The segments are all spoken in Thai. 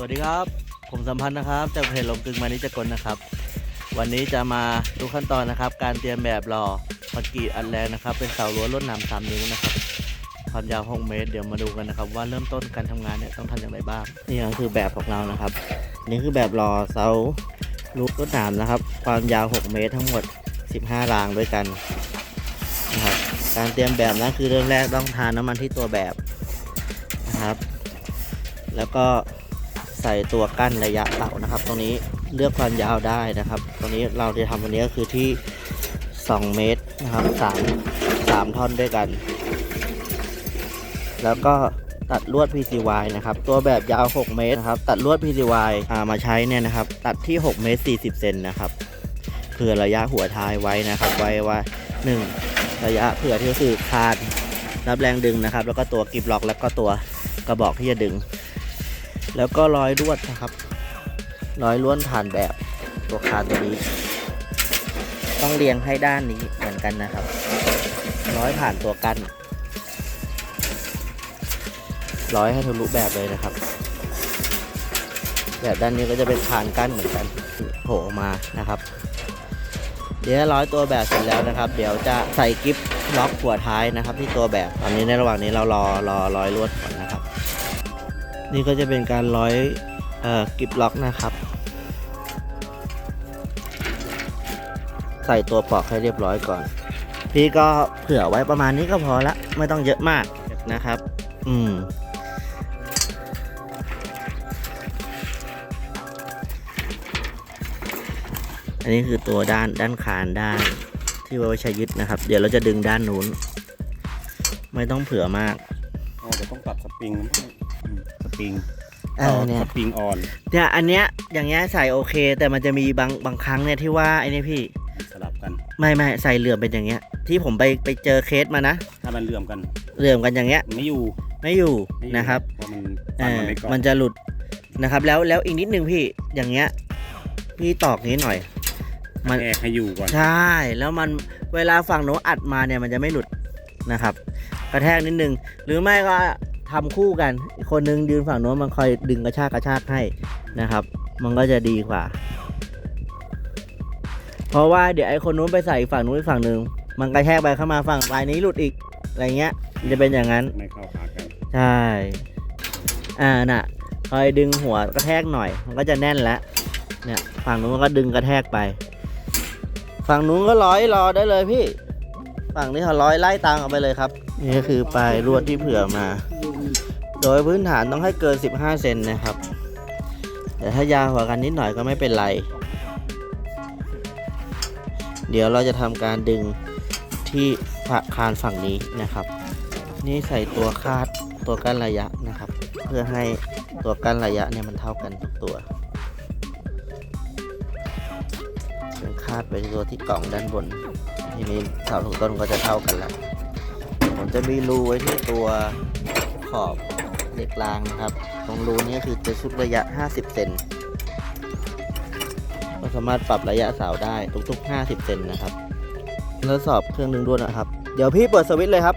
สวัสดีครับ ผมสัมพันธ์นะครับจากเพจลมกึงมานิจกลนะครับ วันนี้จะมาดูขั้นตอนนะครับ การเตรียมแบบรอคอนกรีตอัดแรงนะครับ เป็นเสารั้วลวดหนามสามนิ้วนะครับ ความยาว6เมตร เดี๋ยวมาดูกันนะครับ ว่าเริ่มต้นการทำงานเนี่ยต้องทำอย่างไรบ้าง นี่ก็คือแบบของเรานะครับ นี่คือแบบรอเสารั้วลวดหนามนะครับ ความยาว 6 เมตรทั้งหมด 15 รางด้วยกันนะครับ การเตรียมแบบนะคือเริ่มแรกต้องทาน้ำมันที่ตัวแบบนะครับ แล้วก็ ใส่ตัวกั้นระยะเสานะครับ ตรงนี้เลือกความยาวได้นะครับ ตรงนี้เราจะทำวันนี้ก็คือที่ 2 เมตรนะครับ3 3ท่อนด้วยกัน แล้วก็ตัดลวด PCY นะครับ ตัวแบบยาว 6 เมตรนะครับ ตัดลวด PCY อ่ามาใช้เนี่ยนะครับ ตัดที่ 6 เมตร 40 เซนนะครับ เผื่อระยะหัวท้ายไว้นะครับ ไว้ว่า 1 ระยะเผื่อที่ก็คือคานรับแรงดึงนะครับ แล้วก็ตัวกิบล็อก แล้วก็ตัวกระบอกที่จะดึง แล้วก็ร้อยลวดนะครับ ร้อยล้วนผ่านแบบตัวคานตัวนี้ ต้องเรียงให้ด้านนี้เหมือนกันนะครับ ร้อยผ่านตัวกั้นร้อยให้ทะลุแบบเลยนะครับ แบบด้านนี้ก็จะเป็นคานกั้นเหมือนกันโผล่มานะครับเดี๋ยวร้อยตัวแบบเสร็จแล้วนะครับ เดี๋ยวจะใส่กิฟล็อกหัวท้ายนะครับ ที่ตัวแบบตอนนี้ในระหว่างนี้เรารอรอร้อยลวดก่อนนะ นี่ก็จะเป็นการร้อยอกิฟล็อกนะครับ ใส่ตัวปลอกให้เรียบร้อยก่อน พี่ก็เผื่อไว้ประมาณนี้ก็พอละ ไม่ต้องเยอะมากนะครับ อืมอันนี้คือตัวด้านด้านคานด้านที่ไว้ใช้ยึดนะครับ เดี๋ยวเราจะดึงด้านนู้น ไม่ต้องเผื่อมากเดี๋ยวต้องตัดสปริง ปริงเออเนี่ย สปริงอ่อนเนี่ยอันเนี้ยอย่างเงี้ยใส่โอเค แต่มันจะมีบางบางครั้งเนี่ยที่ว่าไอ้นี่พี่สลับกัน ไม่ไม่ใส่เหลื่อมเป็นอย่างเงี้ย ที่ผมไปไปเจอเคสมานะถ้ามันเหลื่อมกันเหลื่อมกันอย่างเงี้ยไม่อยู่ไม่อยู่ไม่อยู่นะครับเพราะมันเอฟันอมันไม่เกาะมันจะหลุดนะครับ แล้วแล้วอีกนิดนึงพี่อย่างเงี้ยพี่ตอกนี้หน่อย มัน แอกให้อยู่ก่อน ใช่ แล้วมันเวลาฝั่งโน้นอัดมาเนี่ยมันจะไม่หลุดนะครับ กระแทกนิดนึง หรือไม่ก็ ทำคู่กันอีกคนนึงยืนฝั่งโน้นมันคอยดึงกระชากกระชากให้นะครับ มันก็จะดีกว่า เพราะว่าเดี๋ยวไอ้คนนู้นไปใส่อีกฝั่งนู้นอีกฝั่งหนึ่งมันกระแทกไปเข้ามาฝั่งปลายนี้หลุดอีกอะไรเงี้ยมันจะเป็นอย่างนั้นไม่เข้าขากันใช่อ่าน่ะคอยดึงหัวกระแทกหน่อย มันก็จะแน่นแล้วเนี่ยฝั่งนู้นมันก็ดึงกระแทกไป ฝั่งนู้นก็ร้อยรอได้เลยพี่ ฝั่งนี้เขาร้อยไล่ตามเอาไปเลยครับ นี่ก็คือปลายลวดที่เผื่อมา โดยพื้นฐานต้องให้เกิน 15 เซนนะครับ แต่ถ้ายาวกว่ากันนิดหน่อยก็ไม่เป็นไร เดี๋ยวเราจะทำการดึงที่คานฝั่งนี้นะครับ นี่ใส่ตัวคาดตัวกั้นระยะนะครับ เพื่อให้ตัวกั้นระยะเนี่ยมันเท่ากันทุกตัวเป็นคาดไปตัวที่กล่องด้านบน ทีนี้เสาทุกต้นก็จะเท่ากันแล้วผมจะมีรูไว้ที่ตัวขอบ เหล็กรางนะครับ ตรงรูนี้คือจะชุดระยะ 50 เซนก็สามารถปรับระยะเสาได้ทุกๆ 50 เซนนะครับทดสอบเครื่องดึงด้วยนะครับ เดี๋ยวพี่เปิดสวิตช์เลยครับ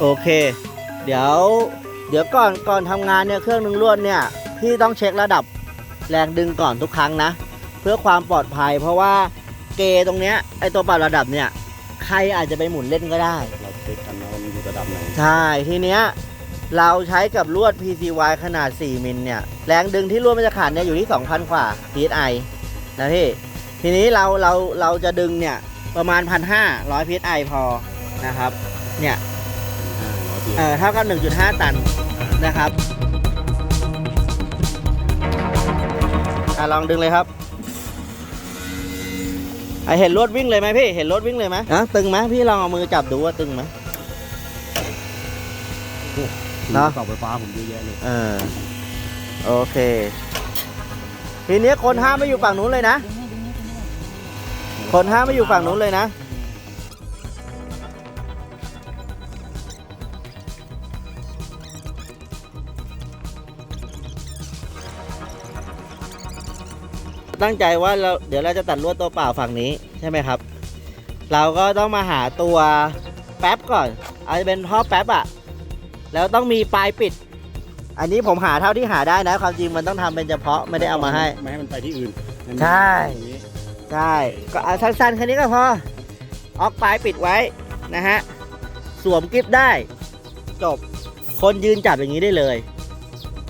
โอเค เดี๋ยว เดี๋ยวก่อนก่อนทำงานเนี่ยเครื่องหนึ่งรวดเนี่ยพี่ต้องเช็คระดับแรงดึงก่อนทุกครั้งนะ เพื่อความปลอดภัย เพราะว่าเกตรงเนี้ยไอตัวปรับระดับเนี่ยใครอาจจะไปหมุนเล่นก็ได้ อยู่ระดับไหนใช่ทีเนี้ยเราใช้กับลวด PCY ขนาด 4 มิลเนี่ย แรงดึงที่ลวดมันจะขาดเนี่ยอยู่ที่ 2,000 กว่า PSI นะพี่ ทีนี้เราเราเราจะดึงเนี่ยประมาณ 1,500 PSI พอนะครับ เนี่ยห้าร้อยปีเอ่อเท่ากับ 1.5 ตันนะครับอะลองดึงเลยครับอะเห็นรถวิ่งเลยไหมพี่ เห็นรถวิ่งเลยไหมอะตึงไหมพี่ลองเอามือจับดูว่าตึงไหม เนอะเสาไฟฟ้าผมเยอะแยะเลยเออโอเค ทีนี้คนห้ามไม่อยู่ฝั่งนู้นเลยนะ คนห้ามไม่อยู่ฝั่งนู้นเลยนะ ตั้งใจว่าเราเดี๋ยวเราจะตัดลวดตัวเปล่าฝั่งนี้ใช่ไหมครับ เราก็ต้องมาหาตัวแป๊บก่อนอาจจะเป็นท่อแป๊บอะ แล้วต้องมีปลายปิด อันนี้ผมหาเท่าที่หาได้นะ ความจริงมันต้องทำเป็นเฉพาะไม่ได้เอามาให้ ไม่ให้มันไปที่อื่นใช่ ตรงนี้ใช่ก็เอาสั้นๆแค่นี้ก็พอออกปลายปิดไว้นะฮะ สวมกิฟได้ จบ คนยืนจับอย่างนี้ได้เลย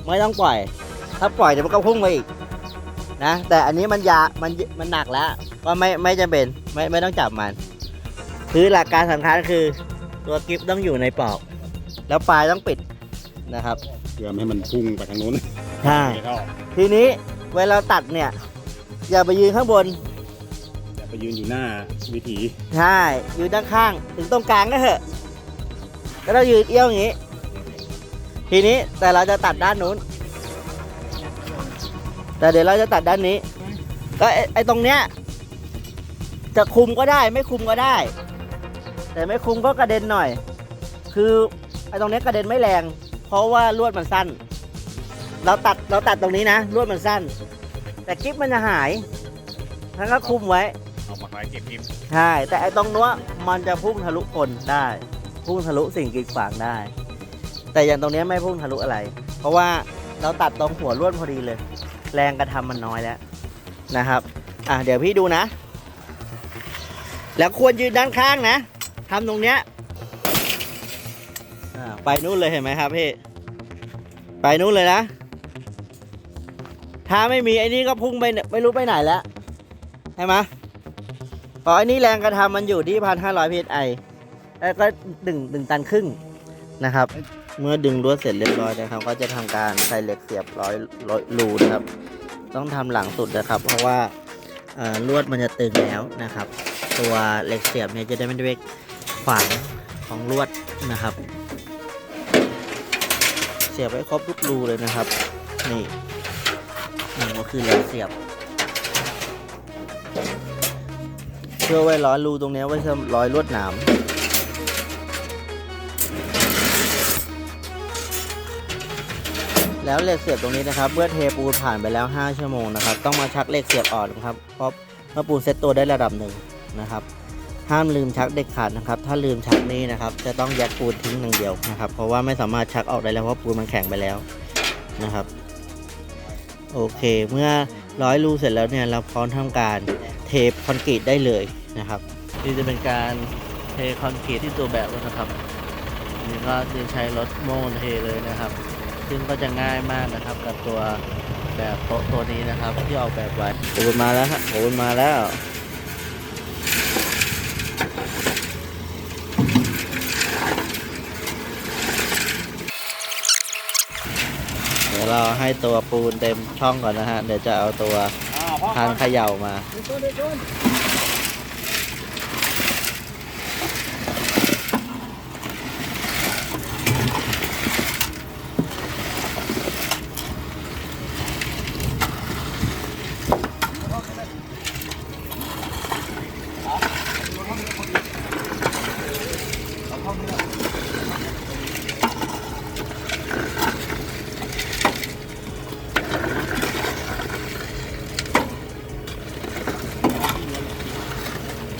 ไม่ต้องปล่อย ถ้าปล่อยเดี๋ยวมันก็พุ่งไปอีกนะ แต่อันนี้มันยามันมันหนักแล้วก็ไม่ไม่จำเป็นไม่ไม่ต้องจับมัน คือหลักการสำคัญคือ ตัวกิฟต้องอยู่ในปลอก แล้วปลายต้องปิดนะครับเพื่อไม่ให้มันพุ่งไปทางนู้นใช่ไม่เข้าทีนี้เวลาตัดเนี่ย อย่าไปยืนข้างบนอย่าไปยืนอยู่หน้าวิถีใช่ยืนด้านข้างถึงตรงกลางก็เถอะก็ต้องยืนเอี้ยวอย่างนี้ ทีนี้แต่เราจะตัดด้านนู้น แต่เดี๋ยวเราจะตัดด้านนี้ ก็ไอ้ไอ้ตรงเนี้ยจะคุมก็ได้ไม่คุมก็ได้ แต่ไม่คุมก็กระเด็นหน่อย คือ ไอ้ตรงเนี้ยกระเด็นไม่แรง เพราะว่าลวดมันสั้น เราตัดเราตัดตรงนี้นะลวดมันสั้น แต่กิ๊บมันจะหายทั้งก็คุมไว้เอาปากไว้เก็บกิฟใช่แต่ไอ้ตรงนู้นมันจะพุ่งทะลุคนได้ พุ่งทะลุสิ่งกีดขวางได้ แต่อย่างตรงเนี้ยไม่พุ่งทะลุอะไร เพราะว่าเราตัดตรงหัวลวดพอดีเลย แรงกระทำมันน้อยแล้วนะครับอะเดี๋ยวพี่ดูนะ แล้วควรยืนด้านข้างนะทำตรงเนี้ยอ่า ไปนู่นเลยเห็นไหมครับพี่ ไปนู่นเลยนะ ถ้าไม่มีไอ้นี่ก็พุ่งไปไม่รู้ไปไหนแล้วใช่ไหมเพราะอันนี้แรงกระทำมันอยู่ที่พันห้าร้อยพีไอแล้วก็ดึงดึงตันครึ่งนะครับ เมื่อดึงลวดเสร็จเรียบร้อยนะครับ ก็จะทำการใส่เหล็กเสียบร้อยร้อยรูนะครับ ต้องทำหลังสุดนะครับ เพราะว่าลวดมันจะตึงแล้วนะครับ ตัวเหล็กเสียบเนี่ยจะได้ไม่ได้ไปขวางของลวดนะครับ สียบไว้ครบทุกรูเลยนะครับ นี่นี่ก็คือเหล็กเสียบ เพื่อไว้ร้อยรูตรงนี้ไว้สำร้อยลวดหนามแล้วเหล็กเสียบตรงนี้นะครับเมื่อเทปูนผ่านไปแล้ว 5 ชั่วโมงนะครับ ต้องมาชักเหล็กเสียบออกนะครับเพราะเมื่อปูนเซ็ตตัวได้ระดับหนึ่งนะครับ ห้ามลืมชักเด็ดขาดนะครับ ถ้าลืมชักนี้นะครับ จะต้องยัดปูนทิ้งอย่างเดียวนะครับ เพราะว่าไม่สามารถชักออกได้แล้วเพราะปูนมันแข็งไปแล้วนะครับ โอเค เมื่อร้อยรูเสร็จแล้วเนี่ยเราพร้อมทำการเทคอนกรีตได้เลยนะครับนี่จะเป็นการเทคอนกรีตที่ตัวแบบแล้วนะครับอันนี่ก็จะใช้รถโม่เทเลยนะครับ ซึ่งก็จะง่ายมากนะครับ กับตัวแบบโต๊ะตัวนี้นะครับ ที่ออกแบบไว้โอ้ยมาแล้วฮะโอ้ยมาแล้ว เดี๋ยวเรา ให้ตัวปูนเต็มช่องก่อนนะฮะ เดี๋ยวจะเอาตัวคานเขย่ามา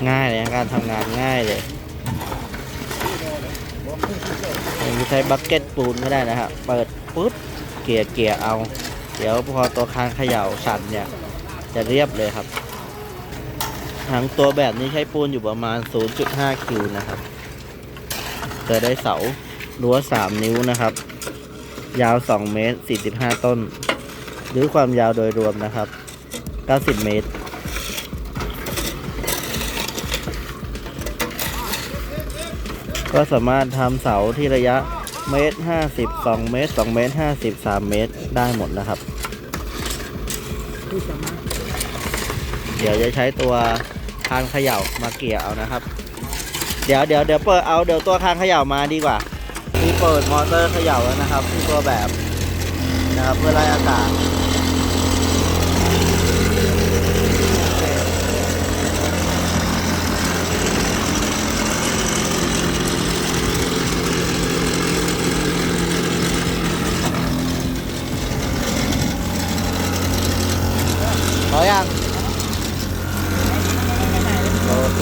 ง่ายเลยการทำงานง่ายเลยยังใช้บักเก็ตปูนก็ได้นะฮะเปิดปุ๊บเกียเกียเอา เดี๋ยวพอตัวคางเขย่าสั่นเนี่ย จะเรียบเลยครับทั้งตัวแบบนี้ใช้ปูนอยู่ประมาณ 0.5 คิวนะครับจะได้เสารั้ว 3 นิ้วนะครับ ยาว 2 เมตร 45 ต้น หรือความยาวโดยรวมนะครับ 90 เมตร ก็สามารถทำเสาที่ระยะเมตรห้าสิบสองเมตรสองเมตรห้าสิบสามเมตรได้หมดนะครับ เดี๋ยวจะใช้ตัวคานเขย่ามาเกี่ยวเอานะครับ เดี๋ยวเดี๋ยวเดี๋ยวเปิดเอาเดี๋ยวตัวคานเขย่ามาดีกว่ามีเปิดมอเตอร์เขย่าแล้วนะครับที่ตัวแบบนะครับเพื่อไล่อากาศ อยังโอเค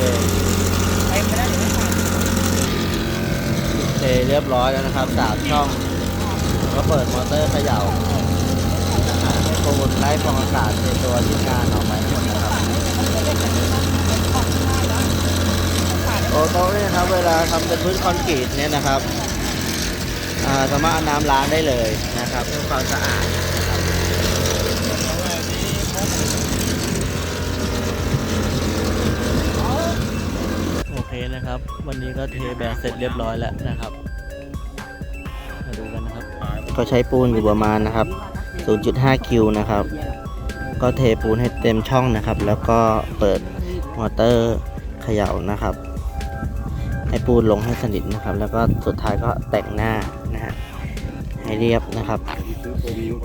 โอเคเรียบรียบร้อยแล้วนะครับสามช่องก็เปิดมอเตอร์เขย่าอ่าให้โคมไล่ฟองอากาศในตัวที่งานออกไปทั้งหมดนะครับโอโต้เนี่ยนะครับ เวลาทำเป็นพื้นคอนกรีตเนี่ยนะครับอ่าสามารถเอาน้ำล้างได้เลยนะครับเพื่อความสะอาด นะครับโอเคนะครับ วันนี้ก็เทแบบเสร็จเรียบร้อยแล้วนะครับ มาดูกันนะครับ ก็ใช้ปูนอยู่ประมาณนะครับ 0.5 คิวนะครับ ก็เทปูนให้เต็มช่องนะครับ แล้วก็เปิดมอเตอร์เขย่านะครับ ให้ปูนลงให้สนิทนะครับ แล้วก็สุดท้ายก็แต่งหน้านะฮะให้เรียบนะครับ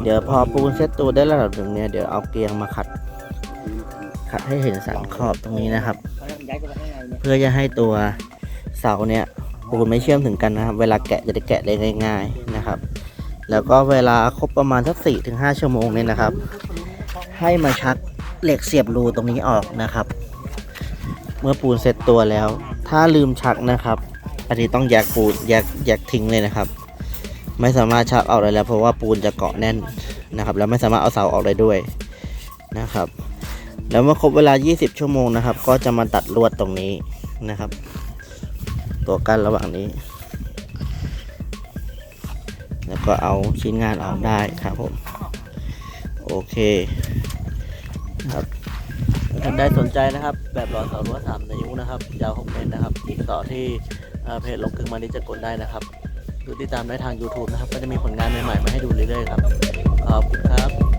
เดี๋ยวพอปูนเซตตัวได้ระดับหนึ่งเนี่ยเดี๋ยวเอาเกลียงมาขัดขัดให้เห็นสันขอบตรงนี้นะครับ เพื่อจะให้ตัวเสาเนี่ยปูนไม่เชื่อมถึงกันนะครับ เวลาแกะจะได้แกะได้ง่ายๆนะครับ แล้วก็เวลาครบประมาณสักสี่ถึงห้าชั่วโมงเนี่ยนะครับ ให้มาชักเหล็กเสียบรูตรงนี้ออกนะครับ เมื่อปูนเสร็จตัวแล้ว ถ้าลืมชักนะครับอันนี้ต้องแยกปูนแยกแยกทิ้งเลยนะครับ ไม่สามารถชักออกได้แล้ว เพราะว่าปูนจะเกาะแน่นนะครับ แล้วไม่สามารถเอาเสาออกได้ด้วยนะครับ แล้วเมื่อครบเวลา 20 ชั่วโมงนะครับ ก็จะมาตัดลวดตรงนี้นะครับ ตัวกั้นระหว่างนี้ แล้วก็เอาชิ้นงานออกได้ครับผม โอเคครับท่านใดสนใจนะครับ แบบหล่อเสารั้วสามนิ้วนะครับ ยาว6เมตรนะครับติดต่อที่เพจลงกึ่งมานิจะกดได้นะครับหรือติดตามได้ทาง YouTube นะครับ ก็จะมีผลงานใหม่ๆมาให้ดูเรื่อยๆครับ ขอบคุณครับ